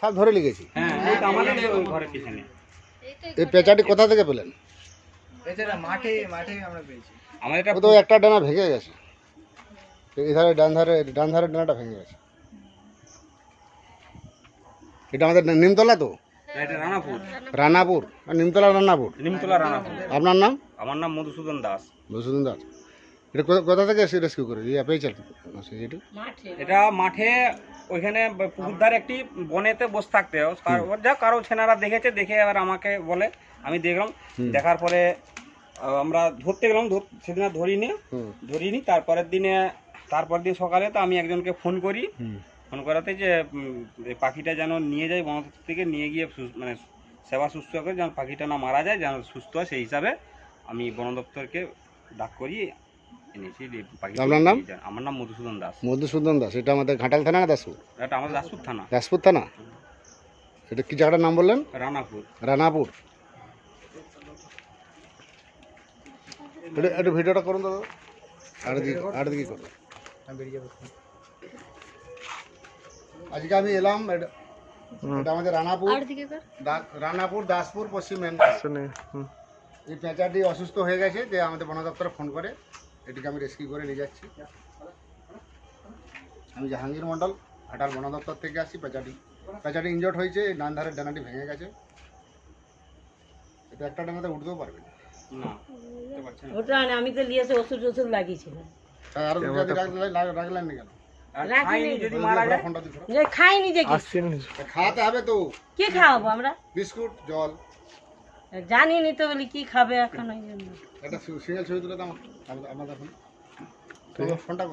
সাপ ধরে লেগেছি। হ্যাঁ এই তো এই ঘরের পিছনে। এই পেঁচাটি কোথা থেকে পেলেন? এছাড়া মাঠে মাঠে আমরা পেয়েছি। আমাদের এটা তো একটা ডানা ভেঙে গেছে। এই ধারে ডান ধারে ডান ধারে ডানাটা ভেঙে গেছে। এটা আমাদের নিমতলা তো? রানাপুর। রানাপুর। আর নিমতলা রান্নাপুর নিমতলা রানাপুর। আপনার নাম? আমার নাম মধুসূদন দাস। মধুসূদন দাস। এটা কোথা- থেকে রেস্কিউ করে ইয়ে পেয়েছেন এটা মাঠে ওইখানে ব- একটি বনেতে বসে থাকতে। যা কারও ছেনারা দেখেছে দেখে এবার আমাকে বলে আমি দেখলাম। দেখার পরে আমরা ধরতে গেলাম সেদিন আর ধরিনি। ধরিনি তারপরের দিনে তারপর দিন সকালে তো আমি একজনকে ফোন করি। ফোন করাতে যে পাখিটা যেন নিয়ে যায় বন দপ্তর থেকে নিয়ে গিয়ে মানে সেবা সুস্থ করে যেন পাখিটা না মারা যায় যেন সুস্থ হয় সেই হিসাবে আমি বন দপ্তরকে ডাক করি। দিয়ে আপনার নাম? আমার নাম মধুসূদন দাস মধুসূদন দাস এটা আমাদের ঘাটাল থানা না দাসপুর? এটা আমাদের দাসপুর থানা। দাসপুর থানা? এটা কি জায়গাটার নাম বললেন? রানাপুর। রানাপুর। একটু ভিডিওটা করুন দাদা। আর দিকে আর দিকে করুন। আজকে আমি এলাম এটা এটা আমাদের রানাপুর। রানাপুর দাসপুর পশ্চিম মেদিনীপুর এই পেঁচাটি অসুস্থ হয়ে গেছে যে আমাদের বন দপ্তরে ফোন করে। এটিকে আমি রেস্কিউ করে নিয়ে যাচ্ছি। আমি জাহাঙ্গীর মণ্ডল ঘাটাল বন দপ্তর থেকে আসছি পেঁচাটি পেঁচাটি ইনজর্ড হয়েছে ডান ধারের ডানাটি ভেঙে গেছে। এটা একটা ডানাতে উঠতেও পারবে না। ওটা আমি তো নিয়ে এসে ওষুধ ওষুধ লাগিয়েছিলাম। তাই আরও রাখলেন- না কেন? খাইনি যদি মারা যায়? ফোনটা দিতে যে খাইনি যে খাওয়াতে হবে তো। কি খাওয়াবো আমরা? বিস্কুট জল। জানি নি তো বলি কি খাবে এখন ওই জন্য। একটা সিরিয়াল ছবি তুলে দাও, আমাদের ফোন ফোনটা